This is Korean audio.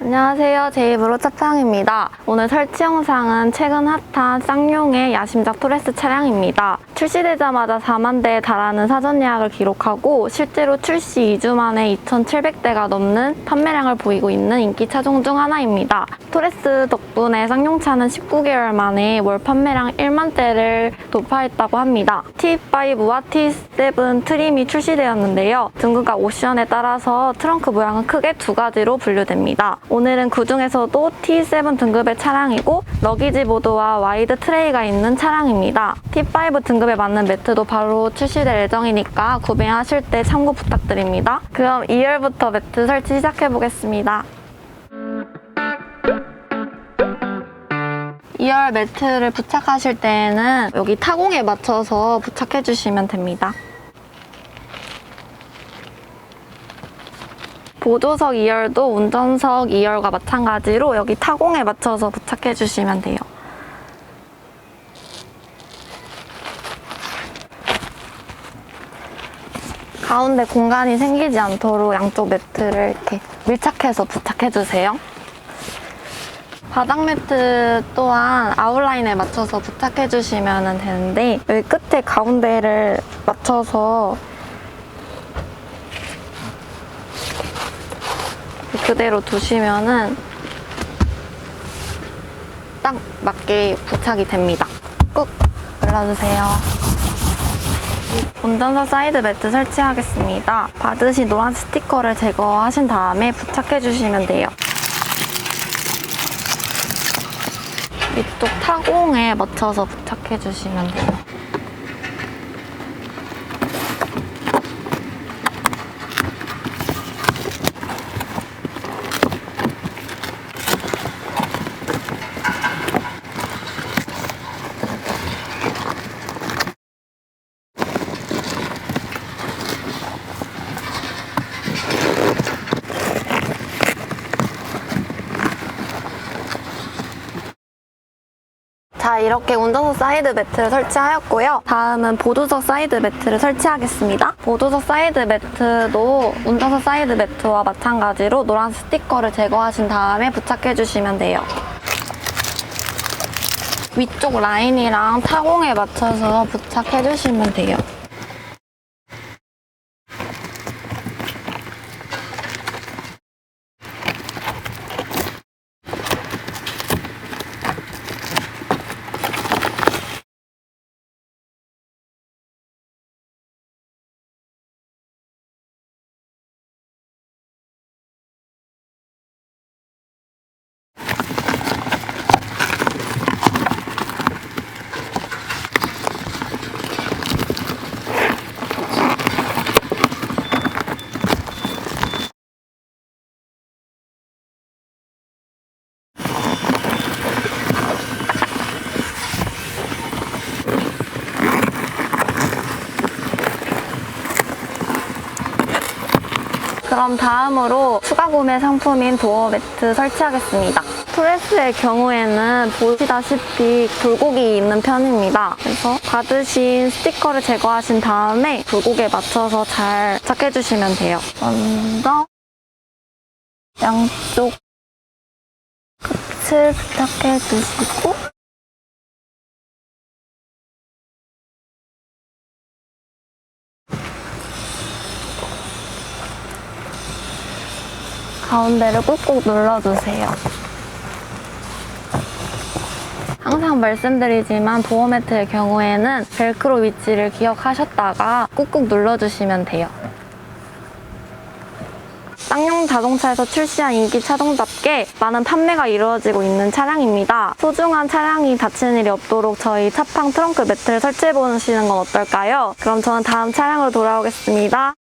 안녕하세요. 제이브로 차팡입니다. 오늘 설치 영상은 최근 핫한 쌍용의 야심작 토레스 차량입니다. 출시되자마자 4만 대에 달하는 사전 예약을 기록하고 실제로 출시 2주 만에 2,700대가 넘는 판매량을 보이고 있는 인기 차종 중 하나입니다. 토레스 덕분에 쌍용차는 19개월 만에 월 판매량 1만 대를 돌파했다고 합니다. T5와 T7 트림이 출시되었는데요. 등급과 옵션에 따라서 트렁크 모양은 크게 두 가지로 분류됩니다. 오늘은 그 중에서도 T7 등급의 차량이고 러기지 보드와 와이드 트레이가 있는 차량입니다. T5 등급에 맞는 매트도 바로 출시될 예정이니까 구매하실 때 참고 부탁드립니다. 그럼 2열부터 매트 설치 시작해 보겠습니다. 2열 매트를 부착하실 때에는 여기 타공에 맞춰서 부착해 주시면 됩니다. 보조석 2열도 운전석 2열과 마찬가지로 여기 타공에 맞춰서 부착해 주시면 돼요. 가운데 공간이 생기지 않도록 양쪽 매트를 이렇게 밀착해서 부착해 주세요. 바닥 매트 또한 아웃라인에 맞춰서 부착해 주시면 되는데 여기 끝에 가운데를 맞춰서 그대로 두시면은 딱 맞게 부착이 됩니다. 꾹 눌러주세요. 운전석 사이드 매트 설치하겠습니다. 받으신 노란 스티커를 제거하신 다음에 부착해 주시면 돼요. 이쪽 타공에 맞춰서 부착해 주시면 돼요. 자, 이렇게 운전석 사이드 매트를 설치하였고요. 다음은 보조석 사이드 매트를 설치하겠습니다. 보조석 사이드 매트도 운전석 사이드 매트와 마찬가지로 노란 스티커를 제거하신 다음에 부착해 주시면 돼요. 위쪽 라인이랑 타공에 맞춰서 부착해 주시면 돼요. 그럼 다음으로 추가 구매 상품인 도어 매트 설치하겠습니다. 토레스의 경우에는 보시다시피 굴곡이 있는 편입니다. 그래서 받으신 스티커를 제거하신 다음에 굴곡에 맞춰서 잘 착해주시면 돼요. 먼저 양쪽 끝을 부착해주시고 가운데를 꾹꾹 눌러주세요. 항상 말씀드리지만 도어 매트의 경우에는 벨크로 위치를 기억하셨다가 꾹꾹 눌러주시면 돼요. 쌍용 자동차에서 출시한 인기 차종답게 많은 판매가 이루어지고 있는 차량입니다. 소중한 차량이 다치는 일이 없도록 저희 차팡 트렁크 매트를 설치해 보시는 건 어떨까요? 그럼 저는 다음 차량으로 돌아오겠습니다.